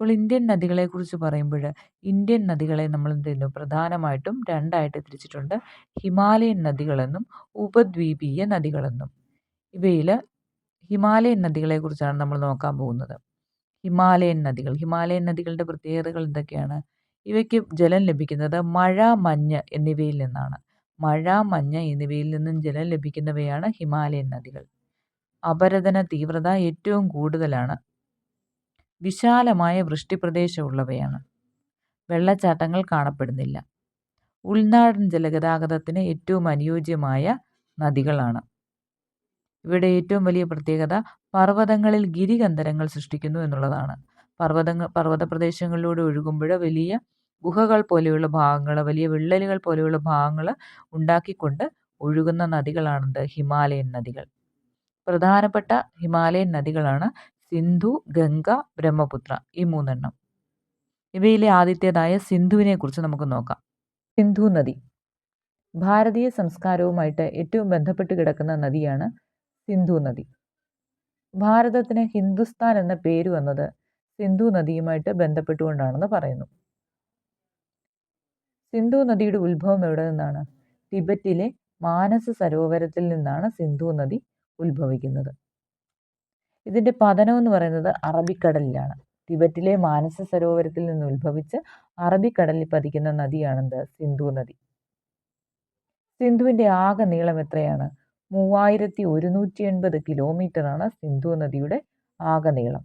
ഇപ്പോൾ ഇന്ത്യൻ നദികളെക്കുറിച്ച് പറയുമ്പോൾ ഇന്ത്യൻ നദികളെ നമ്മൾ എന്ത് ചെയ്യുന്നു? പ്രധാനമായിട്ടും രണ്ടായിട്ട് തിരിച്ചിട്ടുണ്ട്. ഹിമാലയൻ നദികളെന്നും ഉപദ്വീപീയ നദികളെന്നും. ഇവയിൽ ഹിമാലയൻ നദികളെക്കുറിച്ചാണ് നമ്മൾ നോക്കാൻ പോകുന്നത്. ഹിമാലയൻ നദികൾ. ഹിമാലയൻ നദികളുടെ പ്രത്യേകതകൾ എന്തൊക്കെയാണ്? ഇവയ്ക്ക് ജലം ലഭിക്കുന്നത് മഴ മഞ്ഞ് എന്നിവയിൽ നിന്നാണ്. മഴ മഞ്ഞ് എന്നിവയിൽ നിന്നും ജലം ലഭിക്കുന്നവയാണ് ഹിമാലയൻ നദികൾ. അപരദന തീവ്രത ഏറ്റവും കൂടുതലാണ്. വിശാലമായ വൃഷ്ടിപ്രദേശമുള്ളവയാണ്. വെള്ളച്ചാട്ടങ്ങൾ കാണപ്പെടുന്നില്ല. ഉൾനാടൻ ജലഗതാഗതത്തിന് ഏറ്റവും അനുയോജ്യമായ നദികളാണ്. ഇവിടെ ഏറ്റവും വലിയ പ്രത്യേകത പർവതങ്ങളിൽ ഗിരികന്ധരങ്ങൾ സൃഷ്ടിക്കുന്നു എന്നുള്ളതാണ്. പർവതങ്ങൾ പർവത പ്രദേശങ്ങളിലൂടെ ഒഴുകുമ്പോൾ വലിയ ഗുഹകൾ പോലെയുള്ള ഭാഗങ്ങൾ വലിയ വിള്ളലുകൾ പോലെയുള്ള ഭാഗങ്ങൾ ഉണ്ടാക്കിക്കൊണ്ട് ഒഴുകുന്ന നദികളാണെന്ത് ഹിമാലയൻ നദികൾ. പ്രധാനപ്പെട്ട ഹിമാലയൻ നദികളാണ് സിന്ധു ഗംഗ ബ്രഹ്മപുത്ര ഈ മൂന്നെണ്ണം. ഇവയിലെ ആദ്യത്തേതായ സിന്ധുവിനെ കുറിച്ച് നമുക്ക് നോക്കാം. സിന്ധു നദി. ഭാരതീയ സംസ്കാരവുമായിട്ട് ഏറ്റവും ബന്ധപ്പെട്ട് കിടക്കുന്ന നദിയാണ് സിന്ധു നദി. ഭാരതത്തിന് ഹിന്ദുസ്ഥാൻ എന്ന പേര് വന്നത് സിന്ധു നദിയുമായിട്ട് ബന്ധപ്പെട്ടുകൊണ്ടാണെന്ന് പറയുന്നു. സിന്ധു നദിയുടെ ഉത്ഭവം എവിടെ നിന്നാണ്? ടിബറ്റിലെ മാനസ സരോവരത്തിൽ നിന്നാണ് സിന്ധു നദി ഉത്ഭവിക്കുന്നത്. ഇതിന്റെ പതനം എന്ന് പറയുന്നത് അറബിക്കടലിലാണ്. ടിബറ്റിലെ മാനസ സരോവരത്തിൽ നിന്ന് ഉത്ഭവിച്ച് അറബിക്കടലിൽ പതിക്കുന്ന നദിയാണെന്ത്? സിന്ധു നദി. സിന്ധുവിന്റെ ആകെ നീളം എത്രയാണ്? മൂവായിരത്തി ഒരുന്നൂറ്റി എൺപത് കിലോമീറ്ററാണ് സിന്ധു നദിയുടെ ആകെ നീളം.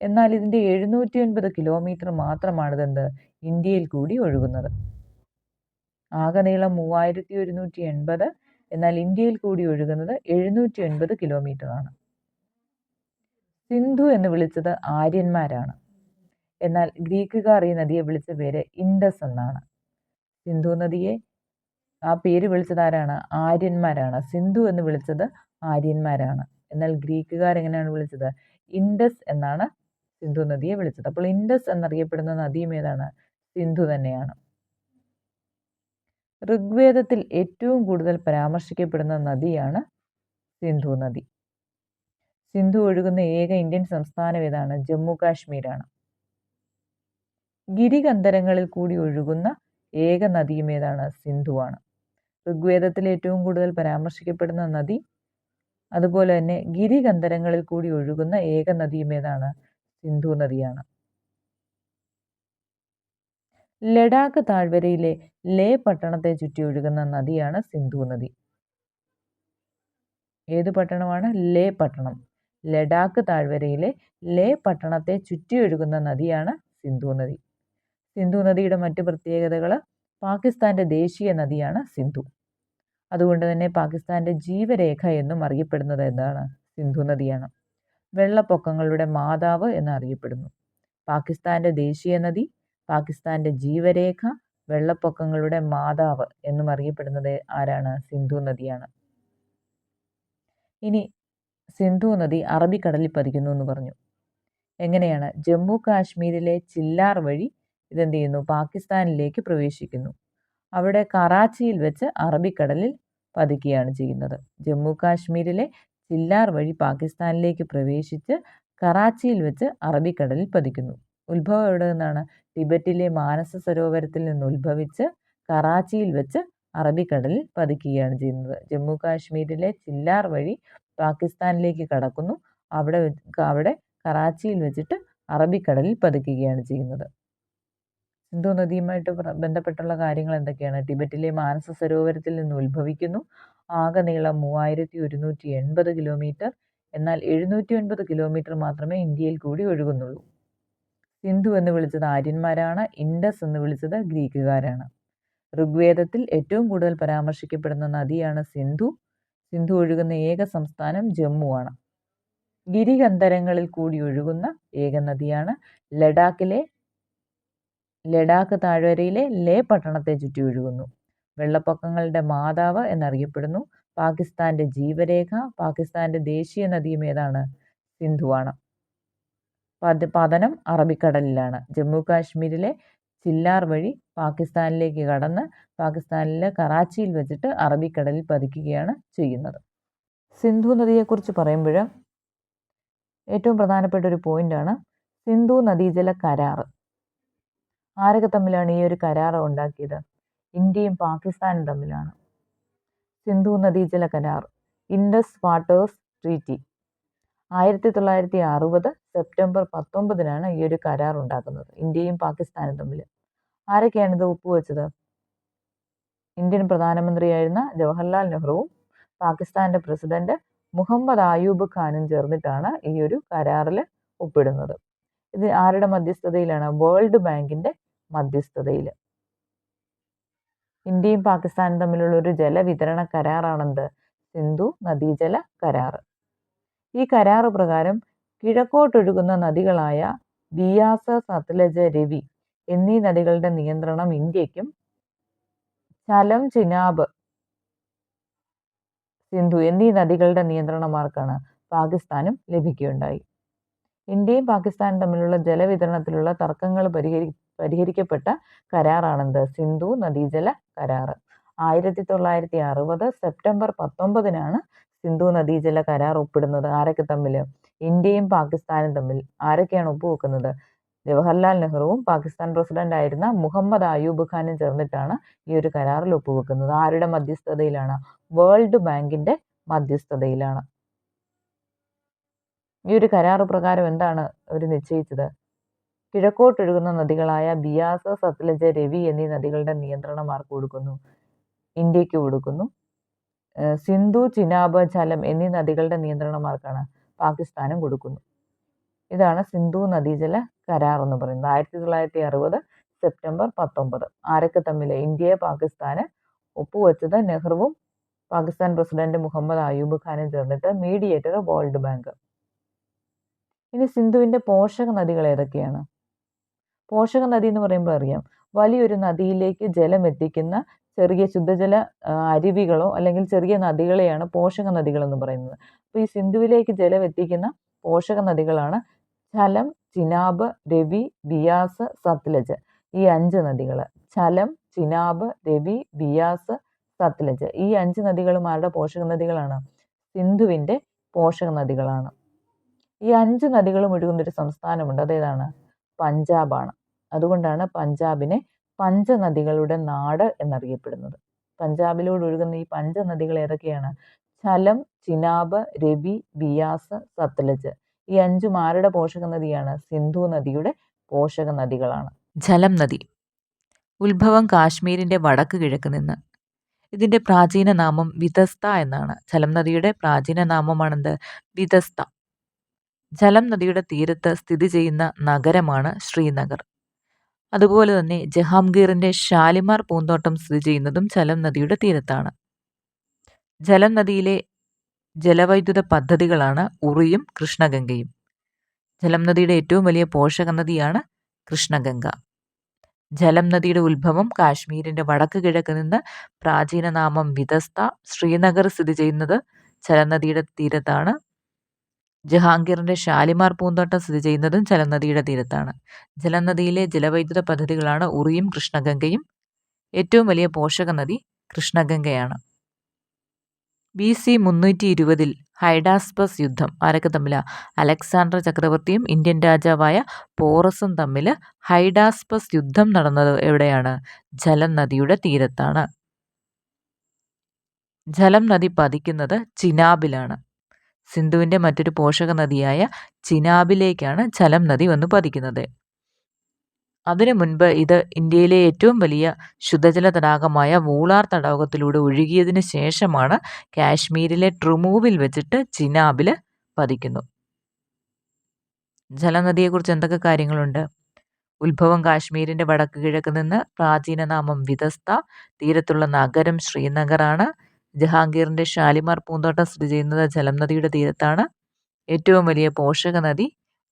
എന്നാൽ ഇതിന്റെ എഴുന്നൂറ്റി എൺപത് കിലോമീറ്റർ മാത്രമാണ് ഇതെന്ത് ഇന്ത്യയിൽ കൂടി ഒഴുകുന്നത്. ആകെ നീളം മൂവായിരത്തി ഒരുന്നൂറ്റി എൺപത് എന്നാൽ ഇന്ത്യയിൽ കൂടി ഒഴുകുന്നത് എഴുന്നൂറ്റി എൺപത് കിലോമീറ്ററാണ്. സിന്ധു എന്ന് വിളിച്ചത് ആര്യന്മാരാണ്. എന്നാൽ ഗ്രീക്കുകാർ ഈ നദിയെ വിളിച്ച പേര് ഇൻഡസ് എന്നാണ്. സിന്ധു നദിയെ ആ പേര് വിളിച്ചത് ആരാണ്? ആര്യന്മാരാണ്. സിന്ധു എന്ന് വിളിച്ചത് ആര്യന്മാരാണ്. എന്നാൽ ഗ്രീക്കുകാർ എങ്ങനെയാണ് വിളിച്ചത്? ഇൻഡസ് എന്നാണ് സിന്ധു നദിയെ വിളിച്ചത്. അപ്പോൾ ഇൻഡസ് എന്നറിയപ്പെടുന്ന നദിയും ഏതാണ്? സിന്ധു തന്നെയാണ്. ഋഗ്വേദത്തിൽ ഏറ്റവും കൂടുതൽ പരാമർശിക്കപ്പെടുന്ന നദിയാണ് സിന്ധു നദി. സിന്ധു ഒഴുകുന്ന ഏക ഇന്ത്യൻ സംസ്ഥാനം ഏതാണ്? ജമ്മു കാശ്മീരാണ്. ഗിരികന്ധരങ്ങളിൽ കൂടി ഒഴുകുന്ന ഏക നദിയും ഏതാണ്? സിന്ധുവാണ്. ഋഗ്വേദത്തിൽ ഏറ്റവും കൂടുതൽ പരാമർശിക്കപ്പെടുന്ന നദി അതുപോലെ തന്നെ ഗിരികന്ധരങ്ങളിൽ കൂടി ഒഴുകുന്ന ഏക നദിയും ഏതാണ്? സിന്ധു നദിയാണ്. ലഡാക്ക് താഴ്വരയിലെ ലേ പട്ടണത്തെ ചുറ്റി ഒഴുകുന്ന നദിയാണ് സിന്ധു നദി. ഏത് പട്ടണമാണ്? ലേ പട്ടണം. ലഡാക്ക് താഴ്വരയിലെ ലേ പട്ടണത്തെ ചുറ്റിയൊഴുകുന്ന നദിയാണ് സിന്ധു നദി. സിന്ധു നദിയുടെ മറ്റു പ്രത്യേകതകൾ പാകിസ്ഥാന്റെ ദേശീയ നദിയാണ് സിന്ധു. അതുകൊണ്ട് തന്നെ പാകിസ്ഥാന്റെ ജീവരേഖ എന്നും അറിയപ്പെടുന്നത് എന്താണ്? സിന്ധു നദിയാണ്. വെള്ളപ്പൊക്കങ്ങളുടെ മാതാവ് എന്നറിയപ്പെടുന്നു പാകിസ്ഥാന്റെ ദേശീയ നദി പാകിസ്ഥാന്റെ ജീവരേഖ വെള്ളപ്പൊക്കങ്ങളുടെ മാതാവ് എന്നും അറിയപ്പെടുന്നത് ആരാണ്? സിന്ധു നദിയാണ്. ഇനി സിന്ധു നദി അറബിക്കടലിൽ പതിക്കുന്നു എന്ന് പറഞ്ഞു. എങ്ങനെയാണ്? ജമ്മു കാശ്മീരിലെ ചില്ലാർ വഴി ഇതെന്ത് ചെയ്യുന്നു പാകിസ്ഥാനിലേക്ക് പ്രവേശിക്കുന്നു. അവിടെ കറാച്ചിയിൽ വെച്ച് അറബിക്കടലിൽ പതിക്കുകയാണ് ചെയ്യുന്നത്. ജമ്മു കാശ്മീരിലെ ചില്ലാർ വഴി പാകിസ്ഥാനിലേക്ക് പ്രവേശിച്ച് കറാച്ചിയിൽ വെച്ച് അറബിക്കടലിൽ പതിക്കുന്നു. ഉത്ഭവം എവിടെ നിന്നാണ്? ടിബറ്റിലെ മാനസ സരോവരത്തിൽ നിന്ന് ഉത്ഭവിച്ച് കറാച്ചിയിൽ വെച്ച് അറബിക്കടലിൽ പതിക്കുകയാണ് ചെയ്യുന്നത്. ജമ്മു കാശ്മീരിലെ ചില്ലാർ വഴി പാകിസ്ഥാനിലേക്ക് കടക്കുന്നു. അവിടെ അവിടെ കറാച്ചിയിൽ വെച്ചിട്ട് അറബിക്കടലിൽ പതിക്കുകയാണ് ചെയ്യുന്നത്. സിന്ധു നദിയുമായിട്ട് ബന്ധപ്പെട്ടുള്ള കാര്യങ്ങൾ എന്തൊക്കെയാണ്? ടിബറ്റിലെ മാനസ സരോവരത്തിൽ നിന്ന് ഉത്ഭവിക്കുന്നു. ആകെ നീളം മൂവായിരത്തി ഒരുന്നൂറ്റി എൺപത് കിലോമീറ്റർ. എന്നാൽ എഴുന്നൂറ്റി ഒൻപത് കിലോമീറ്റർ മാത്രമേ ഇന്ത്യയിൽ കൂടി ഒഴുകുന്നുള്ളൂ. സിന്ധു എന്ന് വിളിച്ചത് ആര്യന്മാരാണ്. ഇൻഡസ് എന്ന് വിളിച്ചത് ഗ്രീക്കുകാരാണ്. ഋഗ്വേദത്തിൽ ഏറ്റവും കൂടുതൽ പരാമർശിക്കപ്പെടുന്ന നദിയാണ് സിന്ധു. സിന്ധു ഒഴുകുന്ന ഏക സംസ്ഥാനം ജമ്മുവാണ്. ഗിരികന്ധരങ്ങളിൽ കൂടി ഒഴുകുന്ന ഏക നദിയാണ് ലഡാക്കിലെ ലഡാക്ക് താഴ്വരയിലെ ലേ പട്ടണത്തെ ചുറ്റി ഒഴുകുന്നു. വെള്ളപ്പൊക്കങ്ങളുടെ മാതാവ് എന്നറിയപ്പെടുന്നു. പാകിസ്ഥാന്റെ ജീവരേഖ പാകിസ്ഥാന്റെ ദേശീയ നദിയും ഏതാണ്? സിന്ധുവാണ്. പത പതനം അറബിക്കടലിലാണ്. ജമ്മു കാശ്മീരിലെ ചില്ലാർ വഴി പാകിസ്ഥാനിലേക്ക് കടന്ന് പാകിസ്ഥാനിലെ കറാച്ചിയിൽ വെച്ചിട്ട് അറബിക്കടലിൽ പതിക്കുകയാണ് ചെയ്യുന്നത്. സിന്ധു നദിയെക്കുറിച്ച് പറയുമ്പോൾ ഏറ്റവും പ്രധാനപ്പെട്ട ഒരു പോയിന്റാണ് സിന്ധു നദീജല കരാർ. ആരൊക്കെ തമ്മിലാണ് ഈ ഒരു കരാർ ഉണ്ടാക്കിയത്? ഇന്ത്യയും പാകിസ്ഥാനും തമ്മിലാണ്. സിന്ധു നദീജല കരാർ ഇൻഡസ് വാട്ടേഴ്സ് ട്രീറ്റി ആയിരത്തി തൊള്ളായിരത്തി അറുപത് സെപ്റ്റംബർ പത്തൊമ്പതിനാണ് ഈ ഒരു കരാർ ഉണ്ടാക്കുന്നത് ഇന്ത്യയും പാകിസ്ഥാനും തമ്മിൽ ആരൊക്കെയാണ് ഇത് ഒപ്പുവെച്ചത്? ഇന്ത്യൻ പ്രധാനമന്ത്രിയായിരുന്ന ജവഹർലാൽ നെഹ്റുവും പാകിസ്ഥാന്റെ പ്രസിഡന്റ് മുഹമ്മദ് ആയൂബ് ഖാനും ചേർന്നിട്ടാണ് ഈ ഒരു കരാറിൽ ഒപ്പിടുന്നത്. ഇത് ആരുടെ മധ്യസ്ഥതയിലാണ്? വേൾഡ് ബാങ്കിന്റെ മധ്യസ്ഥതയിൽ ഇന്ത്യയും പാകിസ്ഥാനും തമ്മിലുള്ള ഒരു ജലവിതരണ കരാറാണെന്ത്? സിന്ധു നദീജല കരാർ ഈ കരാറ് പ്രകാരം കിഴക്കോട്ടൊഴുകുന്ന നദികളായ ബിയാസ സത്ലജ് രവി എന്നീ നദികളുടെ നിയന്ത്രണം ഇന്ത്യക്കും ചലം ചിനാബ് സിന്ധു എന്നീ നദികളുടെ നിയന്ത്രണമാർക്കാണ് പാകിസ്ഥാനും ലഭിക്കുകയുണ്ടായി. ഇന്ത്യയും പാകിസ്ഥാനും തമ്മിലുള്ള ജലവിതരണത്തിലുള്ള തർക്കങ്ങൾ പരിഹരി പരിഹരിക്കപ്പെട്ട കരാറാണെന്ത് സിന്ധു നദീജല കരാർ ആയിരത്തി തൊള്ളായിരത്തി അറുപത് സെപ്റ്റംബർ പത്തൊമ്പതിനാണ് സിന്ധു നദീജല കരാർ ഒപ്പിടുന്നത്. ആരൊക്കെ തമ്മിൽ ഇന്ത്യയും പാകിസ്ഥാനും തമ്മിൽ ആരൊക്കെയാണ് ഒപ്പുവെക്കുന്നത്? ജവഹർലാൽ നെഹ്റുവും പാകിസ്ഥാൻ പ്രസിഡന്റ് ആയിരുന്ന മുഹമ്മദ് അയൂബ് ഖാനും ചേർന്നിട്ടാണ് ഈ ഒരു കരാറിൽ ഒപ്പുവെക്കുന്നത്. ആരുടെ മധ്യസ്ഥതയിലാണ്? വേൾഡ് ബാങ്കിന്റെ മധ്യസ്ഥതയിലാണ്. ഈ ഒരു കരാർ പ്രകാരം എന്താണ് അവർ നിശ്ചയിച്ചത്? കിഴക്കോട്ടൊഴുകുന്ന നദികളായ ബിയാസ സത്ലജ് രവി എന്നീ നദികളുടെ നിയന്ത്രണം ആർക്ക് കൊടുക്കുന്നു? ഇന്ത്യയ്ക്ക് കൊടുക്കുന്നു. സിന്ധു ചിനാബ് ജലം എന്നീ നദികളുടെ നിയന്ത്രണം ആർക്കാണ്? പാകിസ്ഥാനും കൊടുക്കുന്നു. ഇതാണ് സിന്ധു നദീജല കരാർ എന്ന് പറയുന്നത്. ആയിരത്തി തൊള്ളായിരത്തി അറുപത് സെപ്റ്റംബർ പത്തൊമ്പത്. ആരൊക്കെ തമ്മിൽ ഇന്ത്യയെ പാകിസ്ഥാന് ഒപ്പുവെച്ചത് നെഹ്റുവും പാകിസ്ഥാൻ പ്രസിഡന്റ് മുഹമ്മദ് അയൂബ് ഖാനും ചേർന്നിട്ട് മീഡിയേറ്റർ വേൾഡ് ബാങ്ക്. ഇനി സിന്ധുവിന്റെ പോഷക നദികൾ ഏതൊക്കെയാണ്? പോഷക നദി എന്ന് പറയുമ്പോൾ അറിയാം. വലിയൊരു നദിയിലേക്ക് ജലം എത്തിക്കുന്ന ചെറിയ ശുദ്ധജല അരുവികളോ അല്ലെങ്കിൽ ചെറിയ നദികളെയാണ് പോഷക നദികൾ എന്ന് പറയുന്നത്. അപ്പോൾ ഈ സിന്ധുവിലേക്ക് ജലം എത്തിക്കുന്ന പോഷക നദികളാണ് ചലം ചിനാബ് രവി ബിയാസ് സത്ലജ്. ഈ അഞ്ച് നദികൾ ചലം ചിനാബ് രവി ബിയാസ് സത്ലജ്. ഈ അഞ്ച് നദികളും ആരുടെ പോഷക നദികളാണ്? സിന്ധുവിന്റെ പോഷക നദികളാണ്. ഈ അഞ്ച് നദികളും ഒഴുകുന്ന ഒരു സംസ്ഥാനമുണ്ട്. അതേതാണ് പഞ്ചാബാണ്. അതുകൊണ്ടാണ് പഞ്ചാബിനെ പഞ്ചനദികളുടെ നാട് എന്നറിയപ്പെടുന്നത്. പഞ്ചാബിലൂടെ ഒഴുകുന്ന ഈ പഞ്ചനദികൾ ഏതൊക്കെയാണ്? ചലം ചിനാബ് രവി ബിയാസ് സത്ലജ്. ഈ അഞ്ചും ആരുടെ പോഷക നദിയാണ് സിന്ധു നദിയുടെ പോഷക നദികളാണ് ജലം നദി. ഉത്ഭവം കാശ്മീരിന്റെ വടക്ക് കിഴക്ക് നിന്ന്. ഇതിന്റെ പ്രാചീന നാമം വിതസ്ത എന്നാണ്. ജലം നദിയുടെ പ്രാചീന നാമമാണെന്ത്? വിതസ്ത. ജലം നദിയുടെ തീരത്ത് സ്ഥിതി ചെയ്യുന്ന നഗരമാണ് ശ്രീനഗർ. അതുപോലെ തന്നെ ജഹാംഗീറിന്റെ ഷാലിമാർ പൂന്തോട്ടം സ്ഥിതി ചെയ്യുന്നതും ജലം നദിയുടെ തീരത്താണ്. ജലം നദിയിലെ ജലവൈദ്യുത പദ്ധതികളാണ് ഉറിയും കൃഷ്ണഗംഗയും. ജലം നദിയുടെ ഏറ്റവും വലിയ പോഷക നദിയാണ് കൃഷ്ണഗംഗ. ജലം നദിയുടെ ഉത്ഭവം കാശ്മീരിന്റെ വടക്ക് കിഴക്ക് നിന്ന് പ്രാചീന നാമം വിതസ്ത ശ്രീനഗർ സ്ഥിതി ചെയ്യുന്നത് ജലനദിയുടെ തീരത്താണ്. ജഹാംഗീറിന്റെ ഷാലിമാർ പൂന്തോട്ടം സ്ഥിതി ചെയ്യുന്നതും ജലനദിയുടെ തീരത്താണ്. ജലനദിയിലെ ജലവൈദ്യുത പദ്ധതികളാണ് ഉറിയും കൃഷ്ണഗംഗയും. ഏറ്റവും വലിയ പോഷക നദി കൃഷ്ണഗംഗയാണ്. ബി സി മുന്നൂറ്റി ഇരുപതിൽ ഹൈഡാസ്പസ് യുദ്ധം ആരൊക്കെ തമ്മിലാ? അലക്സാണ്ടർ ചക്രവർത്തിയും ഇന്ത്യൻ രാജാവായ പോറസും തമ്മിൽ ഹൈഡാസ്പസ് യുദ്ധം നടന്നത് എവിടെയാണ്? ജലം നദിയുടെ തീരത്താണ്. ജലം നദി പതിക്കുന്നത് ചിനാബിലാണ്. സിന്ധുവിന്റെ മറ്റൊരു പോഷക നദിയായ ചിനാബിലേക്കാണ് ചലം നദി വന്ന് പതിക്കുന്നത്. അതിനു മുൻപ് ഇത് ഇന്ത്യയിലെ ഏറ്റവും വലിയ ശുദ്ധജല തടാകമായ വൂളാർ തടാകത്തിലൂടെ ഒഴുകിയതിനു ശേഷമാണ് കാശ്മീരിലെ ട്രുമൂവിൽ വെച്ചിട്ട് ചിനാബിൽ പതിക്കുന്നു. ജലനദിയെക്കുറിച്ച് എന്തൊക്കെ കാര്യങ്ങളുണ്ട്? ഉത്ഭവം കാശ്മീരിന്റെ വടക്ക് കിഴക്ക് നിന്ന് പ്രാചീന നാമം വിതസ്ത തീരത്തുള്ള നഗരം ശ്രീനഗറാണ്. ജഹാംഗീറിന്റെ ഷാലിമാർ പൂന്തോട്ടം സ്ഥിതി ചെയ്യുന്നത് ജലം നദിയുടെ തീരത്താണ്. ഏറ്റവും വലിയ പോഷക നദി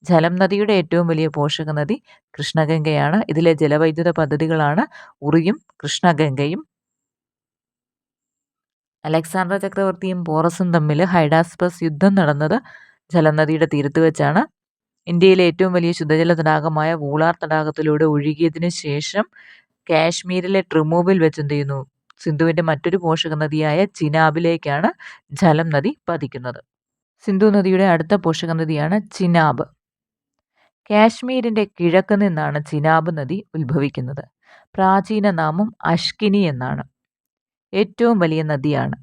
ജലം നദിയുടെ ഏറ്റവും വലിയ പോഷക നദി കൃഷ്ണഗംഗയാണ്. ഇതിലെ ജലവൈദ്യുത പദ്ധതികളാണ് ഉറിയും കൃഷ്ണഗംഗയും. അലക്സാണ്ടർ ചക്രവർത്തിയും പോറസും തമ്മിൽ ഹൈഡാസ്പസ് യുദ്ധം നടന്നത് ജലനദിയുടെ തീരത്ത് വെച്ചാണ്. ഇന്ത്യയിലെ ഏറ്റവും വലിയ ശുദ്ധജല തടാകമായ വൂളാർ തടാകത്തിലൂടെ ഒഴുകിയതിനു ശേഷം കാശ്മീരിലെ ട്രിമൂവിൽ വെച്ചെന്ത് ചെയ്യുന്നു? സിന്ധുവിന്റെ മറ്റൊരു പോഷക നദിയായ ചിനാബിലേക്കാണ് ജലം നദി പതിക്കുന്നത്. സിന്ധു നദിയുടെ അടുത്ത പോഷക നദിയാണ് ചിനാബ്. കാശ്മീരിന്റെ കിഴക്ക് നിന്നാണ് ചിനാബ് നദി ഉത്ഭവിക്കുന്നത്. പ്രാചീന നാമം അഷ്കിനി എന്നാണ്. ഏറ്റവും വലിയ നദിയാണ്.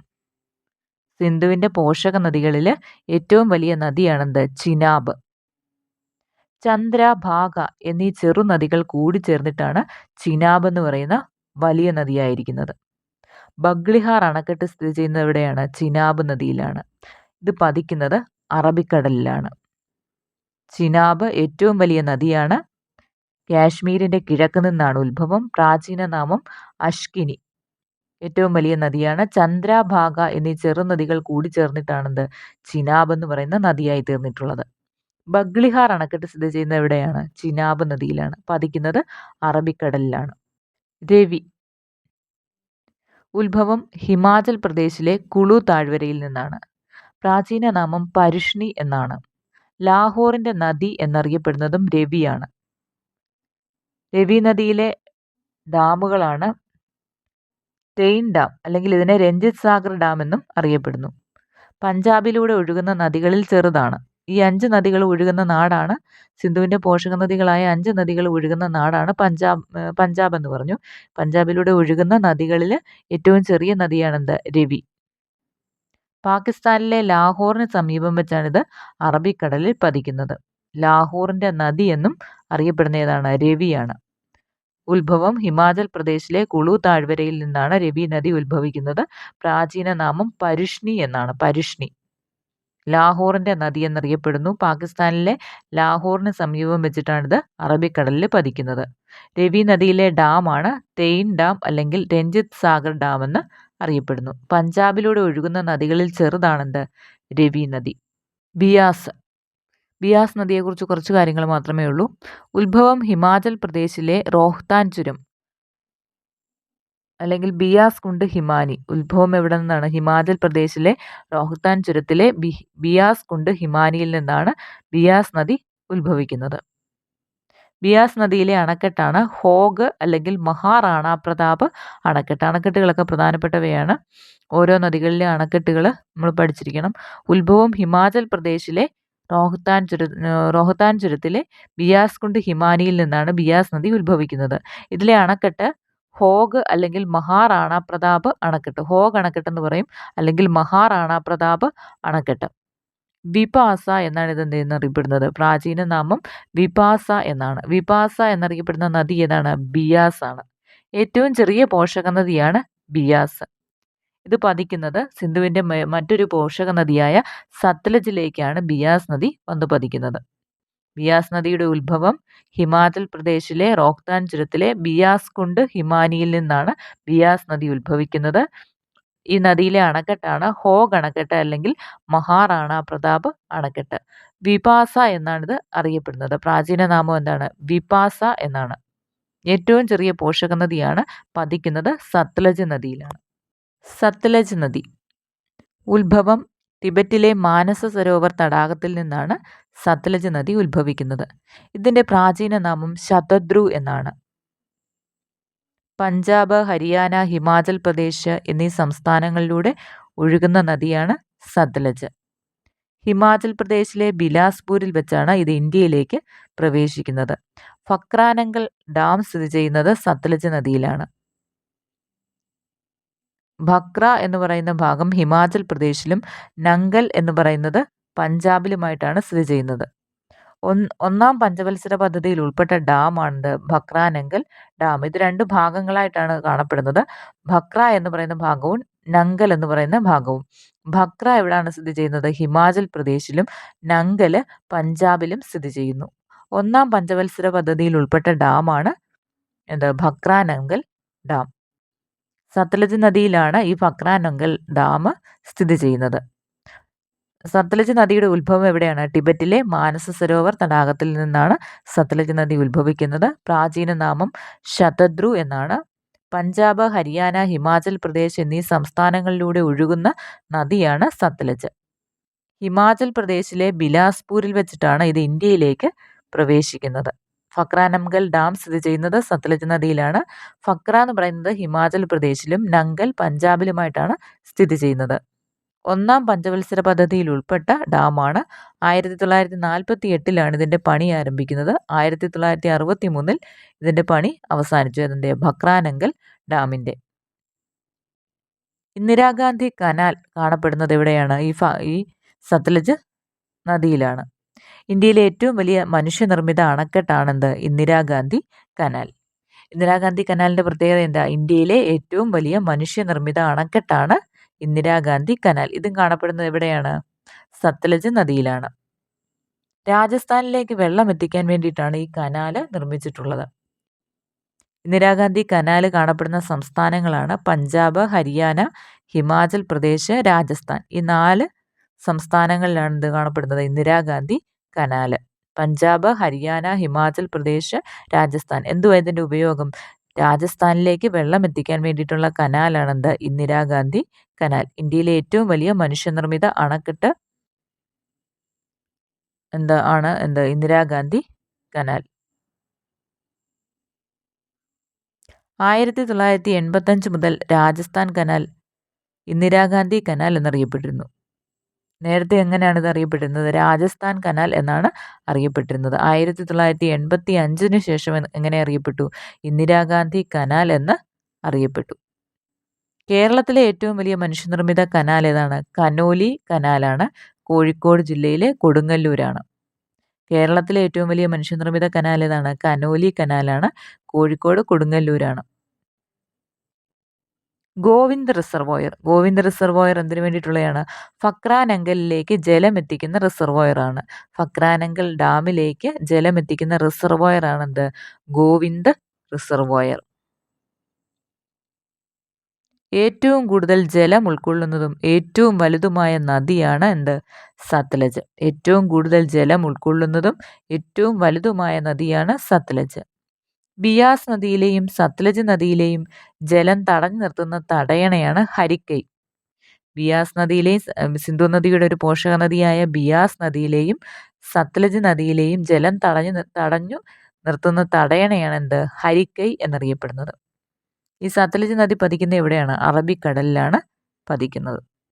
സിന്ധുവിന്റെ പോഷക നദികളിൽ ഏറ്റവും വലിയ നദിയാണെന്ത്? ചിനാബ്. ചന്ദ്ര ഭാഗ എന്നീ ചെറുനദികൾ കൂടിച്ചേർന്നിട്ടാണ് ചിനാബ് എന്ന് പറയുന്ന വലിയ നദിയായിരിക്കുന്നത്. ബഗ്ലിഹാർ അണക്കെട്ട് സ്ഥിതി ചെയ്യുന്നത് എവിടെയാണ്? ചിനാബ് നദിയിലാണ്. ഇത് പതിക്കുന്നത് അറബിക്കടലിലാണ്. ചിനാബ് ഏറ്റവും വലിയ നദിയാണ്. കാശ്മീരിന്റെ കിഴക്ക് നിന്നാണ് ഉത്ഭവം. പ്രാചീന നാമം അഷ്കിനി. ഏറ്റവും വലിയ നദിയാണ്. ചന്ദ്രാഭാഗ എന്നീ ചെറുനദികൾ കൂടി ചേർന്നിട്ടാണെന്ത് ചിനാബ് എന്ന് പറയുന്ന നദിയായി തീർന്നിട്ടുള്ളത്. ബഗ്ലിഹാർ അണക്കെട്ട് സ്ഥിതി ചെയ്യുന്നത് എവിടെയാണ്? ചിനാബ് നദിയിലാണ്. പതിക്കുന്നത് അറബിക്കടലിലാണ്. രവി. ഉത്ഭവം ഹിമാചൽ പ്രദേശിലെ കുളു താഴ്വരയിൽ നിന്നാണ്. പ്രാചീന നാമം പരുഷ്ണി എന്നാണ്. ലാഹോറിന്റെ നദി എന്നറിയപ്പെടുന്നതും രവിയാണ്. രവി നദിയിലെ ഡാമുകളാണ് ടെയിൻ ഡാം അല്ലെങ്കിൽ ഇതിനെ രഞ്ജിത് സാഗർ ഡാം എന്നും അറിയപ്പെടുന്നു. പഞ്ചാബിലൂടെ ഒഴുകുന്ന നദികളിൽ ചെറുതാണ്. ഈ അഞ്ച് നദികൾ ഒഴുകുന്ന നാടാണ്. സിന്ധുവിന്റെ പോഷക നദികളായ അഞ്ച് നദികൾ ഒഴുകുന്ന നാടാണ് പഞ്ചാബ് പഞ്ചാബ് എന്ന് പറഞ്ഞു. പഞ്ചാബിലൂടെ ഒഴുകുന്ന നദികളിൽ ഏറ്റവും ചെറിയ നദിയാണെന്ത് രവി. പാകിസ്ഥാനിലെ ലാഹോറിന് സമീപം വെച്ചാണിത് അറബിക്കടലിൽ പതിക്കുന്നത്. ലാഹോറിന്റെ നദി എന്നും അറിയപ്പെടുന്ന ഏതാണ് രവിയാണ്. ഉത്ഭവം ഹിമാചൽ പ്രദേശിലെ കുളു താഴ്വരയിൽ നിന്നാണ് രവി നദി ഉത്ഭവിക്കുന്നത്. പ്രാചീന നാമം പരുഷ്ണി എന്നാണ്. പരുഷ്ണി. ലാഹോറിന്റെ നദി എന്നറിയപ്പെടുന്നു. പാകിസ്ഥാനിലെ ലാഹോറിന് സമീപം വെച്ചിട്ടാണിത് അറബിക്കടലിൽ പതിക്കുന്നത്. രവി നദിയിലെ ഡാമാണ് തെയിൻ ഡാം അല്ലെങ്കിൽ രഞ്ജിത് സാഗർ ഡാം എന്ന് അറിയപ്പെടുന്നു. പഞ്ചാബിലൂടെ ഒഴുകുന്ന നദികളിൽ ചെറുതാണെന്ത് രവി നദി. ബിയാസ്. ബിയാസ് നദിയെക്കുറിച്ച് കുറച്ച് കാര്യങ്ങൾ മാത്രമേ ഉള്ളൂ. ഉത്ഭവം ഹിമാചൽ പ്രദേശിലെ റോഹ്താൻ ചുരം. അല്ലെങ്കിൽ ബിയാസ് കുണ്ട് ഹിമാനി. ഉത്ഭവം എവിടെ നിന്നാണ്? ഹിമാചൽ പ്രദേശിലെ റോഹ്താൻ ചുരത്തിലെ ബി ബിയാസ് കുണ്ട് ഹിമാനിയിൽ നിന്നാണ് ബിയാസ് നദി ഉത്ഭവിക്കുന്നത്. ബിയാസ് നദിയിലെ അണക്കെട്ടാണ് ഹോഗ് അല്ലെങ്കിൽ മഹാറാണ പ്രതാപ് അണക്കെട്ട്. അണക്കെട്ടുകളൊക്കെ പ്രധാനപ്പെട്ടവയാണ്. ഓരോ നദികളിലെ അണക്കെട്ടുകൾ നമ്മൾ പഠിച്ചിരിക്കണം. ഉത്ഭവം ഹിമാചൽ പ്രദേശിലെ റോഹ്താൻ ചുര റോഹ്താൻ ചുരത്തിലെ ബിയാസ് കുണ്ട് ഹിമാനിയിൽ നിന്നാണ് ബിയാസ് നദി ഉത്ഭവിക്കുന്നത്. ഇതിലെ അണക്കെട്ട് ഹോഗ് അല്ലെങ്കിൽ മഹാറാണ പ്രതാപ് അണക്കെട്ട്. ഹോഗ് അണക്കെട്ട് എന്ന് പറയും. അല്ലെങ്കിൽ മഹാറാണ പ്രതാപ് അണക്കെട്ട്. വിപാസ എന്നാണ് ഇത് എന്ത് അറിയപ്പെടുന്നത്. പ്രാചീന നാമം വിപാസ എന്നാണ്. വിപാസ എന്നറിയപ്പെടുന്ന നദി ഏതാണ്? ബിയാസ് ആണ്. ഏറ്റവും ചെറിയ പോഷക നദിയാണ് ബിയാസ്. ഇത് പതിക്കുന്നത് സിന്ധുവിന്റെ മറ്റൊരു പോഷക നദിയായ സത്ലജിലേക്കാണ് ബിയാസ് നദി വന്നു പതിക്കുന്നത് ബിയാസ് നദിയുടെ ഉത്ഭവം ഹിമാചൽ പ്രദേശിലെ റോഹ്താൻ ചുരത്തിലെ ബിയാസ് കുണ്ട് ഹിമാനിയിൽ നിന്നാണ് ബിയാസ് നദി ഉത്ഭവിക്കുന്നത്. ഈ നദിയിലെ അണക്കെട്ടാണ് ഹോഗ് അണക്കെട്ട് അല്ലെങ്കിൽ മഹാറാണ പ്രതാപ് അണക്കെട്ട്. വിപാസ എന്നാണിത് അറിയപ്പെടുന്നത്. പ്രാചീന നാമം എന്താണ്? വിപാസ എന്നാണ്. ഏറ്റവും ചെറിയ പോഷക നദിയാണ് പതിക്കുന്നത് സത്ലജ് നദിയിലാണ്. സത്ലജ് നദി. ഉത്ഭവം ടിബറ്റിലെ മാനസ സരോവർ തടാകത്തിൽ നിന്നാണ് സത്ലജ് നദി ഉത്ഭവിക്കുന്നത്. ഇതിന്റെ പ്രാചീന നാമം ശതദ്രു എന്നാണ്. പഞ്ചാബ് ഹരിയാന ഹിമാചൽ പ്രദേശ് എന്നീ സംസ്ഥാനങ്ങളിലൂടെ ഒഴുകുന്ന നദിയാണ് സത്ലജ്. ഹിമാചൽ പ്രദേശിലെ ബിലാസ്പൂരിൽ വെച്ചാണ് ഇത് ഇന്ത്യയിലേക്ക് പ്രവേശിക്കുന്നത്. ഫക്രാനങ്കൽ ഡാം സ്ഥിതി ചെയ്യുന്നത് സത്ലജ് നദിയിലാണ്. ഭക്ര എന്ന് പറയുന്ന ഭാഗം ഹിമാചൽ പ്രദേശിലും നങ്കൽ എന്ന് പറയുന്നത് പഞ്ചാബിലുമായിട്ടാണ് സ്ഥിതി ചെയ്യുന്നത്. ഒന്നാം പഞ്ചവത്സര പദ്ധതിയിൽ ഉൾപ്പെട്ട ഡാമാണിത് ഭക്രാനങ്കൽ ഡാം. ഇത് രണ്ട് ഭാഗങ്ങളായിട്ടാണ് കാണപ്പെടുന്നത്. ഭക്ര എന്ന് പറയുന്ന ഭാഗവും നങ്കൽ എന്ന് പറയുന്ന ഭാഗവും. ഭക്ര എവിടെയാണ് സ്ഥിതി ചെയ്യുന്നത്? ഹിമാചൽ പ്രദേശിലും നങ്കൽ പഞ്ചാബിലും സ്ഥിതി ചെയ്യുന്നു. ഒന്നാം പഞ്ചവത്സര പദ്ധതിയിൽ ഉൾപ്പെട്ട ഡാമാണ് എന്ത്? ഭക്രാനങ്കൽ ഡാം. സത്ലജ് നദിയിലാണ് ഈ ഫക്രാനങ്കൽ ഡാം സ്ഥിതി ചെയ്യുന്നത്. സത്ലജ് നദിയുടെ ഉത്ഭവം എവിടെയാണ്? ടിബറ്റിലെ മാനസ സരോവർ തടാകത്തിൽ നിന്നാണ് സത്ലജ് നദി ഉത്ഭവിക്കുന്നത്. പ്രാചീന നാമം ശതദ്രു എന്നാണ്. പഞ്ചാബ് ഹരിയാന ഹിമാചൽ പ്രദേശ് എന്നീ സംസ്ഥാനങ്ങളിലൂടെ ഒഴുകുന്ന നദിയാണ് സത്ലജ് ഹിമാചൽ പ്രദേശിലെ ബിലാസ്പൂരിൽ വെച്ചിട്ടാണ് ഇത് ഇന്ത്യയിലേക്ക് പ്രവേശിക്കുന്നത്. ഫക്രാനംഗൽ ഡാം സ്ഥിതി ചെയ്യുന്നത് സത്ലജ് നദിയിലാണ്. ഫക്ര എന്ന് പറയുന്നത് ഹിമാചൽ പ്രദേശിലും നങ്കൽ പഞ്ചാബിലുമായിട്ടാണ് സ്ഥിതി ചെയ്യുന്നത്. ഒന്നാം പഞ്ചവത്സര പദ്ധതിയിൽ ഉൾപ്പെട്ട ഡാമാണ്. ആയിരത്തി തൊള്ളായിരത്തി നാൽപ്പത്തി എട്ടിലാണ് ഇതിന്റെ പണി ആരംഭിക്കുന്നത്. ആയിരത്തി തൊള്ളായിരത്തി അറുപത്തി മൂന്നിൽ ഇതിന്റെ പണി അവസാനിച്ചു. അതിന്റെ ഭക്രാനങ്കൽ ഡാമിന്റെ ഇന്ദിരാഗാന്ധി കനാൽ കാണപ്പെടുന്നത് എവിടെയാണ്? ഈ ഈ സത്ലജ് നദിയിലാണ്. ഇന്ത്യയിലെ ഏറ്റവും വലിയ മനുഷ്യനിർമ്മിത അണക്കെട്ടാണെന്ത്? ഇന്ദിരാഗാന്ധി കനാൽ. ഇന്ദിരാഗാന്ധി കനാലിന്റെ പ്രത്യേകത എന്താ? ഇന്ത്യയിലെ ഏറ്റവും വലിയ മനുഷ്യനിർമ്മിത അണക്കെട്ടാണ് ഇന്ദിരാഗാന്ധി കനാൽ. ഇതും കാണപ്പെടുന്നത് എവിടെയാണ്? സത്ലജ് നദിയിലാണ്. രാജസ്ഥാനിലേക്ക് വെള്ളം എത്തിക്കാൻ വേണ്ടിയിട്ടാണ് ഈ കനാല് നിർമ്മിച്ചിട്ടുള്ളത്. ഇന്ദിരാഗാന്ധി കനാല് കാണപ്പെടുന്ന സംസ്ഥാനങ്ങളാണ് പഞ്ചാബ് ഹരിയാന ഹിമാചൽ പ്രദേശ് രാജസ്ഥാൻ. ഈ നാല് സംസ്ഥാനങ്ങളിലാണ് ഇത് കാണപ്പെടുന്നത്. ഇന്ദിരാഗാന്ധി കനാല്. പഞ്ചാബ് ഹരിയാന ഹിമാചൽ പ്രദേശ് രാജസ്ഥാൻ. എന്തുവാ ഇതിന്റെ ഉപയോഗം? രാജസ്ഥാനിലേക്ക് വെള്ളം എത്തിക്കാൻ വേണ്ടിയിട്ടുള്ള കനാലാണെന്ത്? ഇന്ദിരാഗാന്ധി കനാൽ. ഇന്ത്യയിലെ ഏറ്റവും വലിയ മനുഷ്യനിർമ്മിത അണക്കെട്ട് എന്താ ആണ് എന്ത്? ഇന്ദിരാഗാന്ധി കനാൽ. ആയിരത്തി തൊള്ളായിരത്തി മുതൽ രാജസ്ഥാൻ കനാൽ ഇന്ദിരാഗാന്ധി കനാൽ എന്നറിയപ്പെട്ടിരുന്നു. നേരത്തെ എങ്ങനെയാണ് ഇത് അറിയപ്പെട്ടിരുന്നത് രാജസ്ഥാൻ കനാൽ എന്നാണ് അറിയപ്പെട്ടിരുന്നത്. ആയിരത്തി തൊള്ളായിരത്തി എൺപത്തി അഞ്ചിന് ശേഷം എങ്ങനെ അറിയപ്പെട്ടു? ഇന്ദിരാഗാന്ധി കനാൽ എന്ന് അറിയപ്പെട്ടു. കേരളത്തിലെ ഏറ്റവും വലിയ മനുഷ്യനിർമ്മിത കനാൽ ഏതാണ്? കനോലി കനാലാണ്. കോഴിക്കോട് ജില്ലയിലെ കൊടുങ്ങല്ലൂരാണ്. കേരളത്തിലെ ഏറ്റവും വലിയ മനുഷ്യനിർമ്മിത കനാൽ ഏതാണ്? കനോലി കനാലാണ്. കോഴിക്കോട് കൊടുങ്ങല്ലൂരാണ്. ഗോവിന്ദ് റിസർവോയർ. ഗോവിന്ദ് റിസർവോയർ എന്തിനു വേണ്ടിയിട്ടുള്ളതാണ് ഫക്രാനങ്കലിലേക്ക് ജലം എത്തിക്കുന്ന റിസർവോയറാണ്. ഫക്രാനങ്കൽ ഡാമിലേക്ക് ജലം എത്തിക്കുന്ന റിസർവോയറാണ് എന്ത് ഗോവിന്ദ് റിസർവോയർ. ഏറ്റവും കൂടുതൽ ജലം ഉൾക്കൊള്ളുന്നതും ഏറ്റവും വലുതുമായ നദിയാണ് എന്ത്? സത്ലജ്. ഏറ്റവും കൂടുതൽ ജലം ഉൾക്കൊള്ളുന്നതും ഏറ്റവും വലുതുമായ നദിയാണ് സത്ലജ്. ബിയാസ് നദിയിലെയും സത്ലജ് നദിയിലെയും ജലം തടഞ്ഞു നിർത്തുന്ന തടയണയാണ് ഹരിക്കൈ. ബിയാസ് നദിയിലെയും സിന്ധു നദിയുടെ ഒരു പോഷക നദിയായ ബിയാസ് നദിയിലെയും സത്ലജ് നദിയിലെയും ജലം തടഞ്ഞു തടഞ്ഞു നിർത്തുന്ന തടയണയാണ് എന്ത്? ഹരിക്കൈ എന്നറിയപ്പെടുന്നത്. ഈ സത്ലജ് നദി പതിക്കുന്ന എവിടെയാണ്? അറബിക്കടലിലാണ് പതിക്കുന്നത്.